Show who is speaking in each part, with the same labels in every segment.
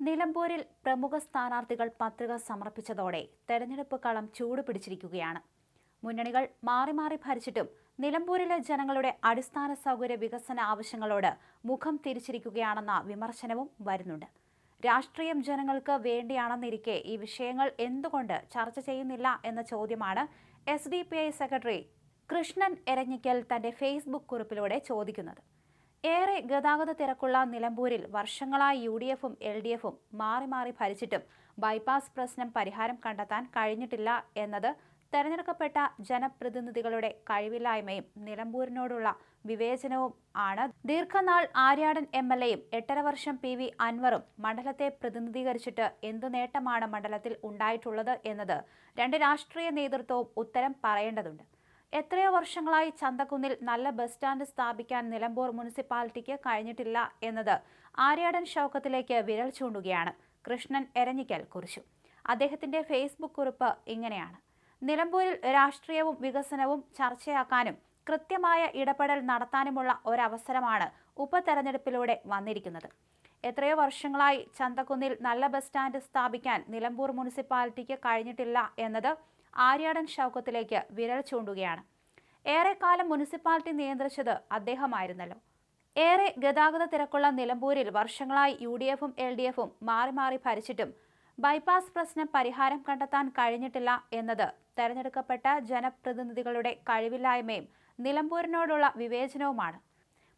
Speaker 1: നിലമ്പൂരിൽ പ്രമുഖ സ്ഥാനാർത്ഥികൾ പത്രിക സമർപ്പിച്ചതോടെ തെരഞ്ഞെടുപ്പ് കളം ചൂടുപിടിച്ചിരിക്കുകയാണ് മുന്നണികൾ മാറി മാറി ഭരിച്ചിട്ടും നിലമ്പൂരിലെ ജനങ്ങളുടെ അടിസ്ഥാന സൗകര്യ വികസന ആവശ്യങ്ങളോട് മുഖം തിരിച്ചിരിക്കുകയാണെന്ന വിമർശനവും വരുന്നുണ്ട്. രാഷ്ട്രീയം ജനങ്ങൾക്ക് വേണ്ടിയാണെന്നിരിക്കെ ഈ വിഷയങ്ങൾ എന്തുകൊണ്ട് ചർച്ച ചെയ്യുന്നില്ല എന്ന ചോദ്യമാണ് എസ് സെക്രട്ടറി കൃഷ്ണൻ എരഞ്ഞിക്കൽ തന്റെ ഫേസ്ബുക്ക് കുറിപ്പിലൂടെ ചോദിക്കുന്നത്. ഏറെ ഗതാഗത തിരക്കുള്ള നിലമ്പൂരിൽ വർഷങ്ങളായി യു ഡി എഫും എൽ ഡി എഫും മാറി മാറി ഭരിച്ചിട്ടും ബൈപ്പാസ് പ്രശ്നം പരിഹാരം കണ്ടെത്താൻ കഴിഞ്ഞിട്ടില്ല എന്നത് തെരഞ്ഞെടുക്കപ്പെട്ട ജനപ്രതിനിധികളുടെ കഴിവില്ലായ്മയും നിലമ്പൂരിനോടുള്ള വിവേചനവും ആണ്. ദീർഘനാൾ ആര്യാടൻ എം എൽ എയും എട്ടര വർഷം പി വി അൻവറും മണ്ഡലത്തെ പ്രതിനിധീകരിച്ചിട്ട് എന്തു നേട്ടമാണ് മണ്ഡലത്തിൽ ഉണ്ടായിട്ടുള്ളത് എന്നത് രണ്ട് രാഷ്ട്രീയ നേതൃത്വവും ഉത്തരം പറയേണ്ടതുണ്ട്. എത്രയോ വർഷങ്ങളായി ചന്തക്കുന്നിൽ നല്ല ബസ് സ്റ്റാൻഡ് സ്ഥാപിക്കാൻ നിലമ്പൂർ മുനിസിപ്പാലിറ്റിക്ക് കഴിഞ്ഞിട്ടില്ല എന്നത് ആര്യാടൻ ഷൗക്കത്തിലേക്ക് വിരൽ ചൂണ്ടുകയാണ്. കൃഷ്ണൻ എരഞ്ഞിക്കൽ കുറിച്ചു. അദ്ദേഹത്തിന്റെ ഫേസ്ബുക്ക് കുറിപ്പ് ഇങ്ങനെയാണ്. നിലമ്പൂരിൽ രാഷ്ട്രീയവും വികസനവും ചർച്ചയാക്കാനും കൃത്യമായ ഇടപെടൽ നടത്താനുമുള്ള ഒരവസരമാണ് ഉപതെരഞ്ഞെടുപ്പിലൂടെ വന്നിരിക്കുന്നത്. എത്രയോ വർഷങ്ങളായി ചന്തക്കുന്നിൽ നല്ല ബസ് സ്റ്റാൻഡ് സ്ഥാപിക്കാൻ നിലമ്പൂർ മുനിസിപ്പാലിറ്റിക്ക് കഴിഞ്ഞിട്ടില്ല എന്നത് ആര്യാടൻ ഷൗക്കത്തിലേക്ക് വിരൽ ചൂണ്ടുകയാണ്. ഏറെക്കാലം മുനിസിപ്പാലിറ്റി നിയന്ത്രിച്ചത് അദ്ദേഹമായിരുന്നല്ലോ. ഏറെ ഗതാഗത തിരക്കുള്ള നിലമ്പൂരിൽ വർഷങ്ങളായി യു ഡി എഫും എൽ ഡി എഫും മാറി മാറി ഭരിച്ചിട്ടും ബൈപ്പാസ് പ്രശ്നം പരിഹാരം കണ്ടെത്താൻ കഴിഞ്ഞിട്ടില്ല എന്നത് തെരഞ്ഞെടുക്കപ്പെട്ട ജനപ്രതിനിധികളുടെ കഴിവില്ലായ്മയും നിലമ്പൂരിനോടുള്ള വിവേചനവുമാണ്.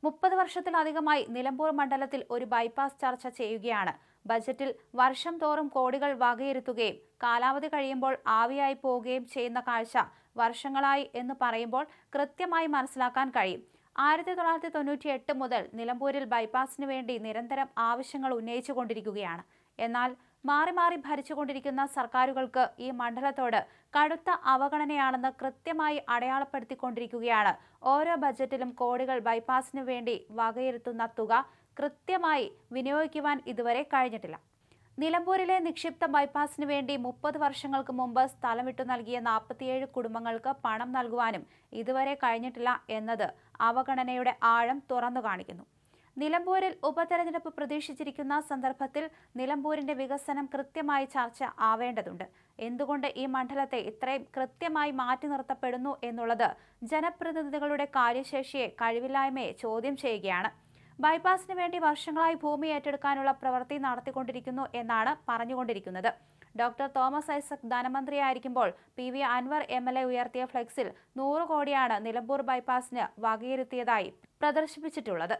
Speaker 1: മുപ്പത് വർഷത്തിലധികമായി നിലമ്പൂർ മണ്ഡലത്തിൽ ഒരു ബൈപ്പാസ് ചർച്ച ചെയ്യുകയാണ്. ബജറ്റിൽ വർഷം തോറും കോടികൾ വകയിരുത്തുകയും കാലാവധി കഴിയുമ്പോൾ ആവിയായി പോവുകയും ചെയ്യുന്ന കാഴ്ച വർഷങ്ങളായി എന്ന് പറയുമ്പോൾ കൃത്യമായി മനസ്സിലാക്കാൻ കഴിയും. ആയിരത്തി തൊള്ളായിരത്തി തൊണ്ണൂറ്റി എട്ട് മുതൽ നിലമ്പൂരിൽ ബൈപ്പാസിന് വേണ്ടി നിരന്തരം ആവശ്യങ്ങൾ ഉന്നയിച്ചുകൊണ്ടിരിക്കുകയാണ്. എന്നാൽ മാറി മാറി ഭരിച്ചുകൊണ്ടിരിക്കുന്ന സർക്കാരുകൾക്ക് ഈ മണ്ഡലത്തോട് കടുത്ത അവഗണനയാണെന്ന് കൃത്യമായി അടയാളപ്പെടുത്തിക്കൊണ്ടിരിക്കുകയാണ്. ഓരോ ബജറ്റിലും കോടികൾ ബൈപ്പാസിന് വേണ്ടി വകയിരുത്തുന്ന തുക കൃത്യമായി വിനിയോഗിക്കുവാൻ ഇതുവരെ കഴിഞ്ഞിട്ടില്ല. നിലമ്പൂരിലെ നിക്ഷിപ്ത ബൈപ്പാസിന് വേണ്ടി മുപ്പത് വർഷങ്ങൾക്ക് മുമ്പ് സ്ഥലം വിട്ടു നൽകിയ നാൽപ്പത്തിയേഴ് കുടുംബങ്ങൾക്ക് പണം നൽകുവാനും ഇതുവരെ കഴിഞ്ഞിട്ടില്ല എന്നത് അവഗണനയുടെ ആഴം തുറന്നു കാണിക്കുന്നു. നിലമ്പൂരിൽ ഉപതെരഞ്ഞെടുപ്പ് പ്രതീക്ഷിച്ചിരിക്കുന്ന സന്ദർഭത്തിൽ നിലമ്പൂരിന്റെ വികസനം കൃത്യമായി ചർച്ച ആവേണ്ടതുണ്ട്. എന്തുകൊണ്ട് ഈ മണ്ഡലത്തെ ഇത്രയും കൃത്യമായി മാറ്റി നിർത്തപ്പെടുന്നു എന്നുള്ളത് ജനപ്രതിനിധികളുടെ കാര്യശേഷിയെ കഴിവില്ലായ്മയെ ചോദ്യം ചെയ്യുകയാണ്. ബൈപ്പാസിന് വേണ്ടി വർഷങ്ങളായി ഭൂമി ഏറ്റെടുക്കാനുള്ള പ്രവൃത്തി നടത്തിക്കൊണ്ടിരിക്കുന്നു എന്നാണ് പറഞ്ഞുകൊണ്ടിരിക്കുന്നത്. Doctor Thomas Isaac ധനമന്ത്രിയായിരിക്കുമ്പോൾ P V Anvar M L A ഉയർത്തിയ ഫ്ലെക്സിൽ നൂറ് കോടിയാണ് നിലമ്പൂർ ബൈപ്പാസിന് വകയിരുത്തിയതായി പ്രദർശിപ്പിച്ചിട്ടുള്ളത്.